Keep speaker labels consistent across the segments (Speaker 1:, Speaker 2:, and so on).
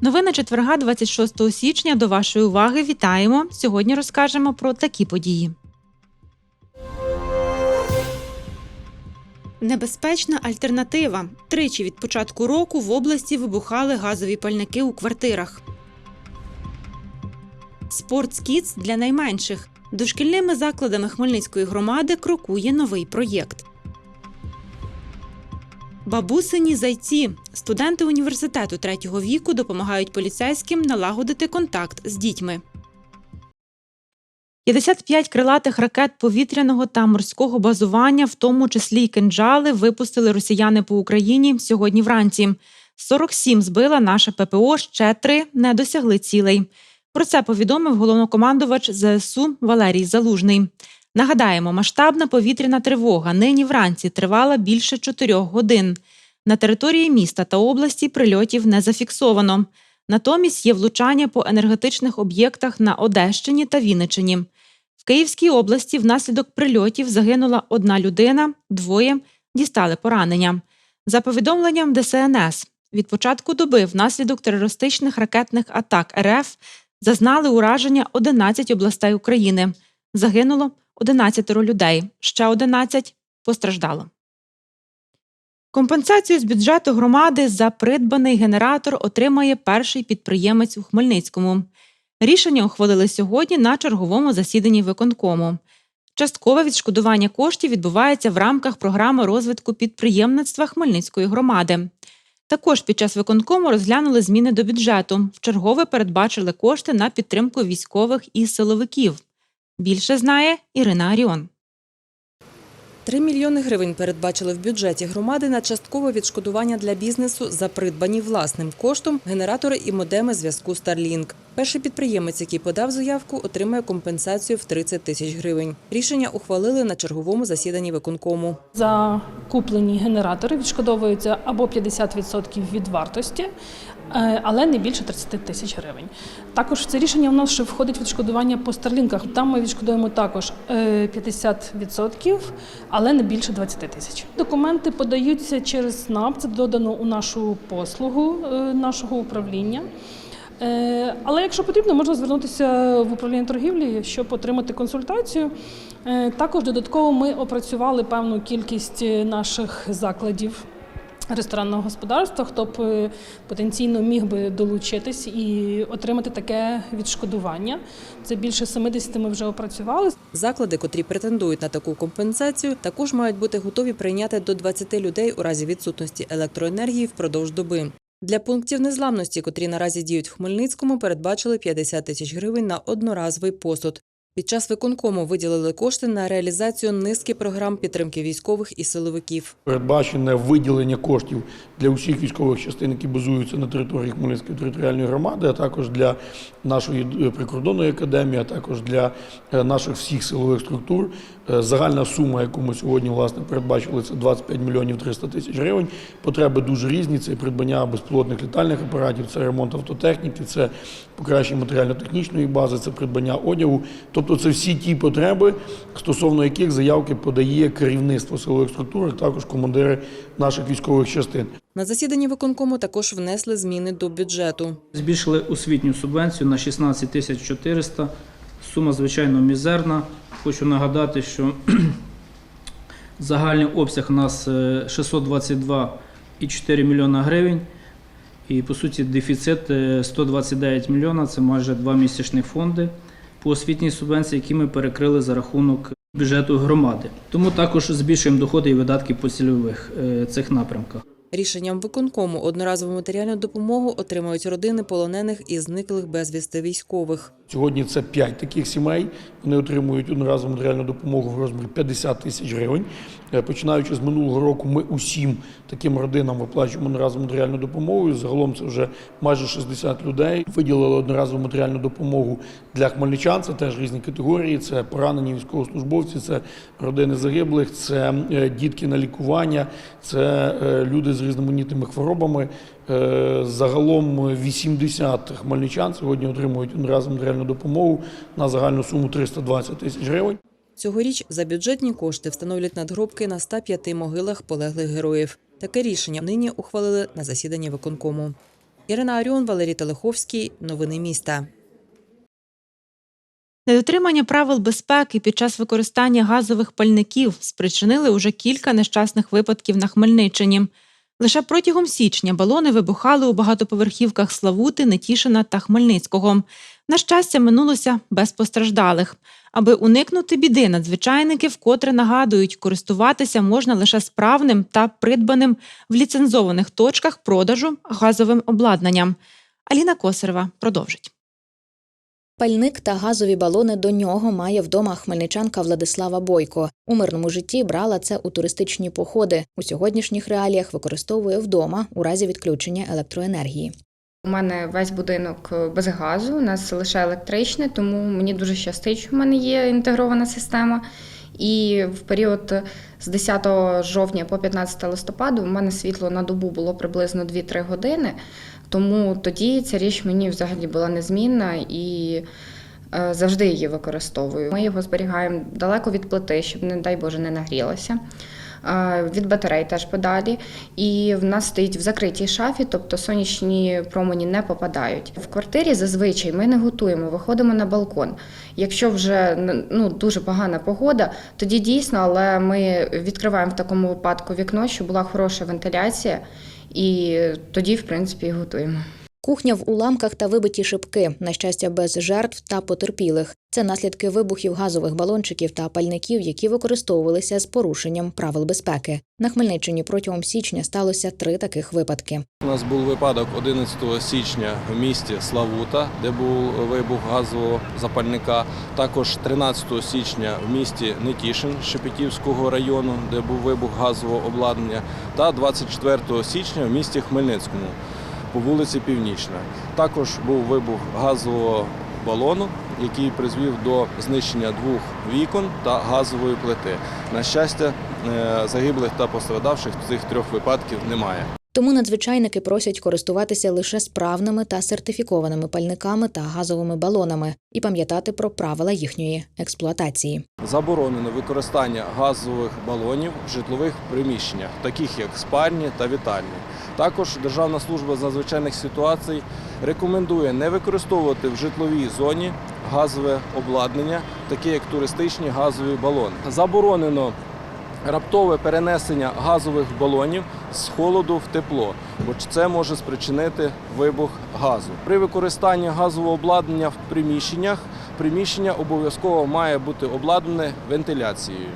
Speaker 1: Новини четверга, 26 січня. До вашої уваги вітаємо. Сьогодні розкажемо про такі події. Небезпечна альтернатива. Тричі від початку року в області вибухали газові пальники у квартирах. Спортскіц для найменших. Дошкільними закладами Хмельницької громади крокує новий проєкт. Бабусині зайці. Студенти університету третього віку допомагають поліцейським налагодити контакт з дітьми. 55 крилатих ракет повітряного та морського базування, в тому числі й кинджали, випустили росіяни по Україні сьогодні вранці. 47 збила наше ППО, ще три не досягли цілей. Про це повідомив головнокомандувач ЗСУ Валерій Залужний. Нагадаємо, масштабна повітряна тривога нині вранці тривала більше чотирьох годин. На території міста та області прильотів не зафіксовано. Натомість є влучання по енергетичних об'єктах на Одещині та Вінничині. В Київській області внаслідок прильотів загинула одна людина, двоє дістали поранення. За повідомленням ДСНС, від початку доби внаслідок терористичних ракетних атак РФ зазнали ураження 11 областей України. Загинуло 11 людей, ще 11 постраждало. Компенсацію з бюджету громади за придбаний генератор отримає перший підприємець у Хмельницькому. Рішення ухвалили сьогодні на черговому засіданні виконкому. Часткове відшкодування коштів відбувається в рамках програми розвитку підприємництва Хмельницької громади. Також під час виконкому розглянули зміни до бюджету. Вчергове передбачили кошти на підтримку військових і силовиків. Більше знає Ірина Аріон.
Speaker 2: 3 мільйони гривень передбачили в бюджеті громади на часткове відшкодування для бізнесу за придбані власним коштом генератори і модеми зв'язку Starlink. Перший підприємець, який подав заявку, отримає компенсацію в 30 тисяч гривень. Рішення ухвалили на черговому засіданні виконкому.
Speaker 3: За куплені генератори відшкодовується або 50% від вартості, але не більше 30 тисяч гривень. Також в це рішення у нас ще входить відшкодування по старлінках. Там ми відшкодуємо також е, 50%, але не більше 20 тисяч. Документи подаються через СНАП, це додано у нашу послугу е, нашого управління. Е, Але якщо потрібно, можна звернутися в управління торгівлі, щоб отримати консультацію. Е, Також додатково ми опрацювали певну кількість е, наших закладів ресторанного господарства, хто б е, потенційно міг би долучитись і отримати таке відшкодування. Це більше 70 ми вже опрацювали.
Speaker 2: Заклади, котрі претендують на таку компенсацію, також мають бути готові прийняти до 20 людей у разі відсутності електроенергії впродовж доби. Для пунктів незламності, котрі наразі діють в Хмельницькому, передбачили 50 тисяч гривень на одноразовий посуд. Під час виконкому виділили кошти на реалізацію низки програм підтримки військових і силовиків.
Speaker 4: Передбачене виділення коштів для усіх військових частин, які базуються на території Хмельницької територіальної громади, а також для нашої е, прикордонної академії, а також для е, наших всіх силових структур. Е, Загальна сума, яку ми сьогодні власне передбачили, це 25 мільйонів 300 тисяч гривень. Потреби дуже різні. Це придбання безпілотних літальних апаратів, це ремонт автотехніки, це покращення матеріально-технічної бази, це придбання одягу. Тобто це всі ті потреби, стосовно яких заявки подає керівництво силових структур, а також командири наших військових частин.
Speaker 2: На засіданні виконкому також внесли зміни до бюджету.
Speaker 5: Збільшили освітню субвенцію на 16 тисяч 400. Сума, звичайно, мізерна. Хочу нагадати, що загальний обсяг у нас е, 622,4 мільйона гривень. І, по суті, дефіцит е, 129 мільйона – це майже два місячні фонди по освітній субвенції, які ми перекрили за рахунок бюджету громади. Тому також збільшуємо доходи і видатки по цільових е, цих напрямках.
Speaker 2: Рішенням виконкому одноразову матеріальну допомогу отримають родини полонених і зниклих безвісти військових.
Speaker 4: Сьогодні це 5 таких сімей. Вони отримують одноразову матеріальну допомогу в розмірі 50 тисяч гривень. Е, Починаючи з минулого року, ми усім таким родинам виплачуємо одноразову матеріальну допомогу. Загалом це вже майже 60 людей. Виділили одноразову матеріальну допомогу для хмельничан. Це теж різні категорії. Це поранені військовослужбовці, це родини загиблих, це е, дітки на лікування, це е, люди з різноманітними хворобами. Е, Загалом 80 хмельничан сьогодні отримують разом матеріальну допомогу на загальну суму 320 тисяч гривень.
Speaker 2: Цьогоріч за бюджетні кошти встановлять надгробки на 105 могилах полеглих героїв. Таке рішення нині ухвалили на засіданні виконкому. Ірина Аріон, Валерій Телеховський. Новини міста.
Speaker 1: Недотримання правил безпеки під час використання газових пальників спричинили уже кілька нещасних випадків на Хмельниччині. Лише протягом січня балони вибухали у багатоповерхівках Славути, Нетішина та Хмельницького. На щастя, минулося без постраждалих. Аби уникнути біди, надзвичайники вкотре нагадують, користуватися можна лише справним та придбаним в ліцензованих точках продажу газовим обладнанням. Аліна Косарева продовжить.
Speaker 6: Пальник та газові балони до нього має вдома хмельничанка Владислава Бойко. У мирному житті брала це у туристичні походи. У сьогоднішніх реаліях використовує вдома у разі відключення електроенергії.
Speaker 7: У мене весь будинок е, без газу, у нас лише електричне, тому мені дуже щастить, що в мене є інтегрована система. І в період з 10 жовтня по 15 листопаду в мене світло на добу було приблизно 2-3 години. Тому тоді ця річ мені взагалі була незмінна і е, завжди її використовую. Ми його зберігаємо далеко від плити, щоб, не дай Боже, не нагрілося. Е, Від батарей теж подалі. І в нас стоїть в закритій шафі, тобто сонячні промені не попадають. В квартирі зазвичай ми не готуємо, виходимо на балкон. Якщо вже ну, дуже погана погода, тоді дійсно, але ми відкриваємо в такому випадку вікно, щоб була хороша вентиляція, і тоді, в принципі, готуємо.
Speaker 6: Кухня в уламках та вибиті шибки, на щастя, без жертв та потерпілих. Це наслідки вибухів газових балончиків та пальників, які використовувалися з порушенням правил безпеки. На Хмельниччині протягом січня сталося три таких випадки.
Speaker 8: У нас був випадок 11 січня в місті Славута, де був вибух газового запальника. Також 13 січня в місті Нетішин Шепетівського району, де був вибух газового обладнання, та 24 січня в місті Хмельницькому по вулиці Північна. Також був вибух газового балону, який призвів до знищення двох вікон та газової плити. На щастя, е, загиблих та пострадавших цих трьох випадків немає.
Speaker 6: Тому надзвичайники просять користуватися лише справними та сертифікованими пальниками та газовими балонами і пам'ятати про правила їхньої експлуатації.
Speaker 8: Заборонено використання газових балонів в житлових приміщеннях, таких як спальні та вітальні. Також Державна служба з надзвичайних ситуацій рекомендує не використовувати в житловій зоні газове обладнання, таке як туристичні газові балони. Заборонено раптове перенесення газових балонів з холоду в тепло, бо це може спричинити вибух газу. При використанні газового обладнання в приміщеннях приміщення обов'язково має бути обладнане вентиляцією.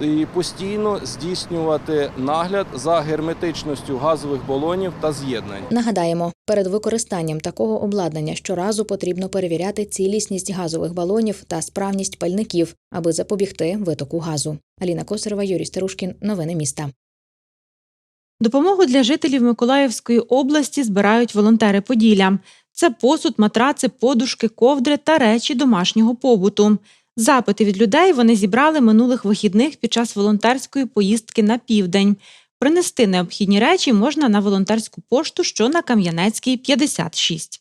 Speaker 8: І постійно здійснювати нагляд за герметичністю газових балонів та з'єднань.
Speaker 6: Нагадаємо, перед використанням такого обладнання щоразу потрібно перевіряти цілісність газових балонів та справність пальників, аби запобігти витоку газу. Аліна Косарева, Юрій Старушкін. Новини міста.
Speaker 1: Допомогу для жителів Миколаївської області збирають волонтери Поділля. Це посуд, матраци, подушки, ковдри та речі домашнього побуту. Запити від людей вони зібрали минулих вихідних під час волонтерської поїздки на південь. Принести необхідні речі можна на волонтерську пошту, що на Кам'янецькій 56.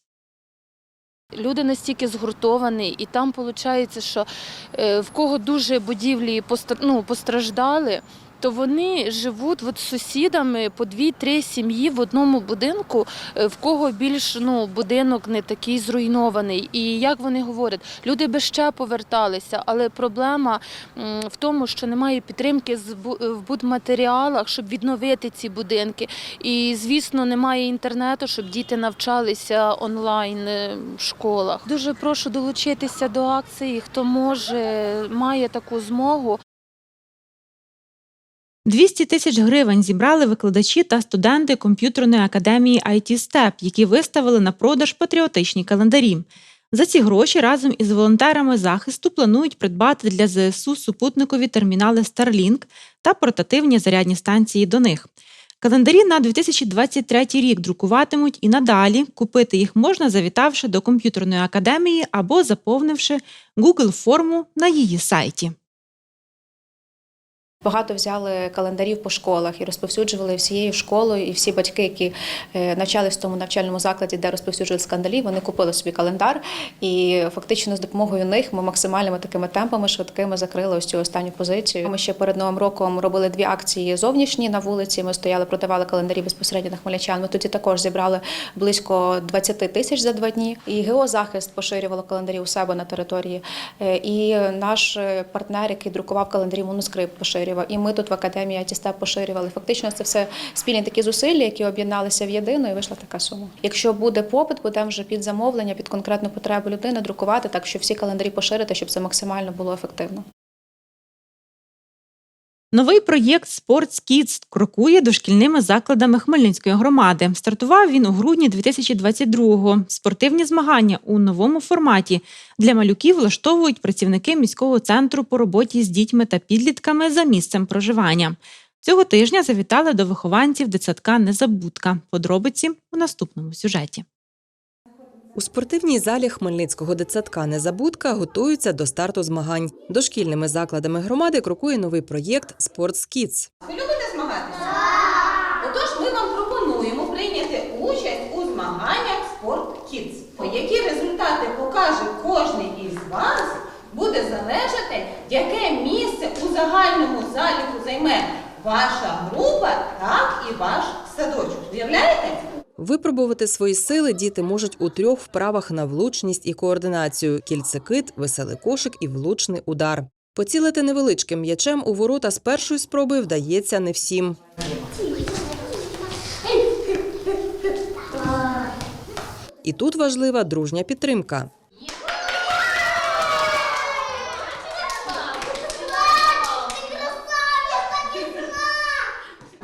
Speaker 9: Люди настільки згуртовані, і там виходить, що е, в кого дуже будівлі ну, постраждали, то вони живуть от з сусідами по дві-три сім'ї в одному будинку, е, в кого більш ну, будинок не такий зруйнований. І як вони говорять, люди би ще поверталися, але проблема в тому, що немає підтримки в будматеріалах, щоб відновити ці будинки. І, звісно, немає інтернету, щоб діти навчалися онлайн е, в школах. Дуже прошу долучитися до акції, хто може, має таку змогу.
Speaker 1: 200 тисяч гривень зібрали викладачі та студенти комп'ютерної академії IT STEP, які виставили на продаж патріотичні календарі. За ці гроші разом із волонтерами захисту планують придбати для ЗСУ супутникові термінали Starlink та портативні зарядні станції до них. Календарі на 2023 рік друкуватимуть і надалі. Купити їх можна, завітавши до комп'ютерної академії або заповнивши Google форму на її сайті.
Speaker 10: Багато взяли календарів по школах і розповсюджували всією школою. І всі батьки, які е, навчались в тому навчальному закладі, де розповсюджували скандалі, вони купили собі календар. І фактично з допомогою них ми максимальними такими темпами швидкими закрили ось цю останню позицію. Ми ще перед новим роком робили дві акції зовнішні на вулиці. Ми стояли, продавали календарі безпосередньо на хмельничан. Ми тоді також зібрали близько 20 тисяч за два дні. І геозахист поширювало календарі у себе на території. Е, І наш е, партнер, який друкував календарі, монускрипт поширював. І ми тут в академії Атістеп поширювали. Фактично, це все спільні такі зусилля, які об'єдналися в єдину, і вийшла така сума. Якщо буде попит, будемо вже під замовлення, під конкретну потребу людини друкувати, так що всі календарі поширити, щоб це максимально було ефективно.
Speaker 1: Новий проєкт Sports крокує дошкільними закладами Хмельницької громади. Стартував він у грудні 2022-го. Спортивні змагання у новому форматі для малюків влаштовують працівники міського центру по роботі з дітьми та підлітками за місцем проживання. Цього тижня завітали до вихованців дитсадка Незабудка. Подробиці у наступному сюжеті.
Speaker 2: У спортивній залі Хмельницького дитсадка Незабудка готуються до старту змагань. Дошкільними закладами громади крокує новий проєкт Sports
Speaker 11: Ви любите змагатися? Отож, ми вам пропонуємо прийняти участь у змаганнях Kids. Які результати покаже кожен із вас, буде залежати, яке місце у загальному заліку займе ваша група, так і ваш садочок. Уявляєте?
Speaker 2: Випробувати свої сили діти можуть у трьох вправах на влучність і координацію: кільцекит, веселий кошик і влучний удар. Поцілити невеличким м'ячем у ворота з першої спроби вдається не всім. І тут важлива дружня підтримка.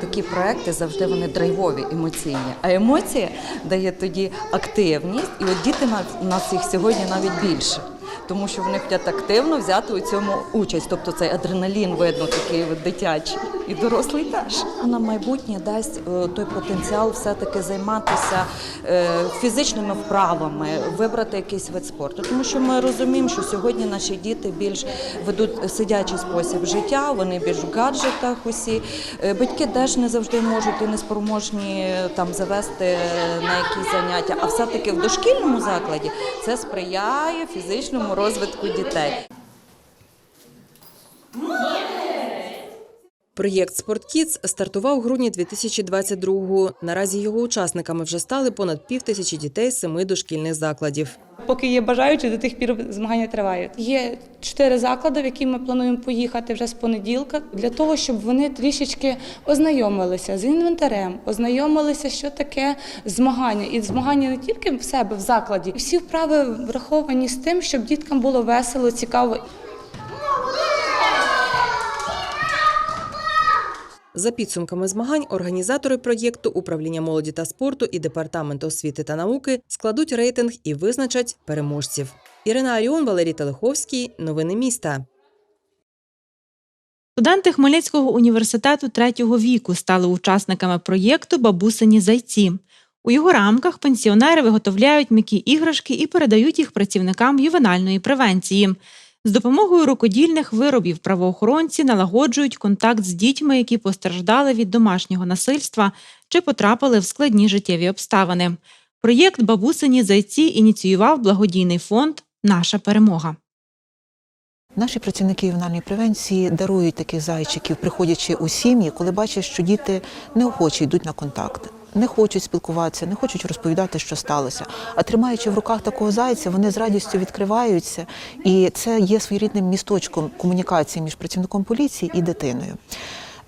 Speaker 12: Такі проекти завжди вони драйвові, емоційні. А емоція дає тоді активність, і от діти нас, нас їх сьогодні навіть більше. Тому що вони хочуть активно взяти у цьому участь. Тобто цей адреналін видно такий от дитячий і дорослий теж. На майбутнє дасть е, той потенціал все-таки займатися е, фізичними вправами, вибрати якийсь вид спорту. Тому що ми розуміємо, що сьогодні наші діти більш ведуть сидячий спосіб життя, вони більш в гаджетах усі. Е, Батьки теж не завжди можуть і не спроможні там завести на якісь заняття. А все-таки в дошкільному закладі це сприяє фізичному розвитку дітей.
Speaker 2: Проєкт Kids стартував у грудні 2022-го. Наразі його учасниками вже стали понад пів тисячі дітей з семи дошкільних закладів.
Speaker 13: Поки є бажаючі, до тих пір змагання тривають. Є чотири заклади, в які ми плануємо поїхати вже з понеділка, для того, щоб вони трішечки ознайомилися з інвентарем, ознайомилися, що таке змагання. І змагання не тільки в себе в закладі. Всі вправи враховані з тим, щоб діткам було весело, цікаво.
Speaker 2: За підсумками змагань, організатори проєкту управління молоді та спорту і департамент освіти та науки складуть рейтинг і визначать переможців. Ірина Аріон, Валерій Телеховський. Новини міста.
Speaker 1: Студенти Хмельницького університету третього віку стали учасниками проєкту Бабусині зайці. У його рамках пенсіонери виготовляють м'які іграшки і передають їх працівникам ювенальної превенції. З допомогою рукодільних виробів правоохоронці налагоджують контакт з дітьми, які постраждали від домашнього насильства чи потрапили в складні життєві обставини. Проєкт Бабусині зайці ініціював благодійний фонд Наша перемога.
Speaker 14: Наші працівники ювенальної превенції дарують таких зайчиків, приходячи у сім'ї, коли бачать, що діти неохоче йдуть на контакт. Не хочуть спілкуватися, не хочуть розповідати, що сталося. А тримаючи в руках такого зайця, вони з радістю відкриваються, і це є своєрідним місточком комунікації між працівником поліції і дитиною.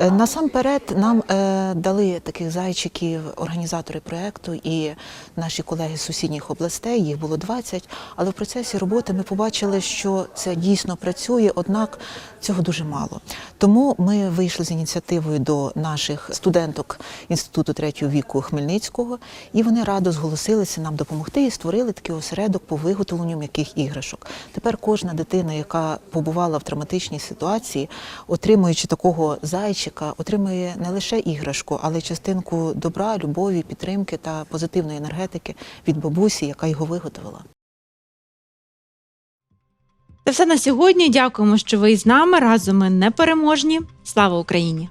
Speaker 14: Е, Насамперед нам е, дали таких зайчиків організатори проєкту і наші колеги з сусідніх областей, їх було 20, але в процесі роботи ми побачили, що це дійсно працює, однак цього дуже мало. Тому ми вийшли з ініціативою до наших студенток Інституту третього віку Хмельницького, і вони радо зголосилися нам допомогти і створили такий осередок по виготовленню м'яких іграшок. Тепер кожна дитина, яка побувала в травматичній ситуації, отримуючи такого зайчика, отримує не лише іграшку, але й частинку добра, любові, підтримки та позитивної енергетики від бабусі, яка його виготовила.
Speaker 1: Це все на сьогодні. Дякуємо, що ви з нами. Разом ми непереможні. Слава Україні!